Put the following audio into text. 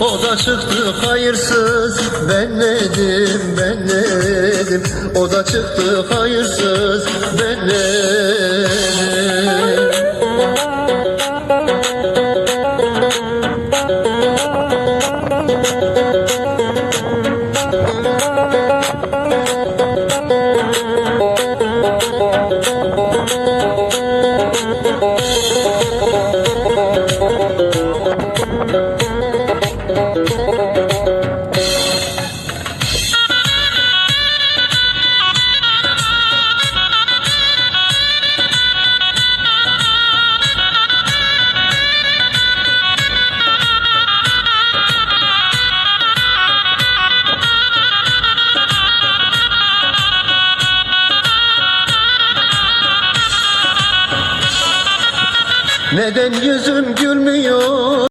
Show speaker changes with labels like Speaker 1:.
Speaker 1: O da çıktı hayırsız. Ben nedim ben nedim O da çıktı hayırsız. Ben nedim Neden yüzüm gülmüyor?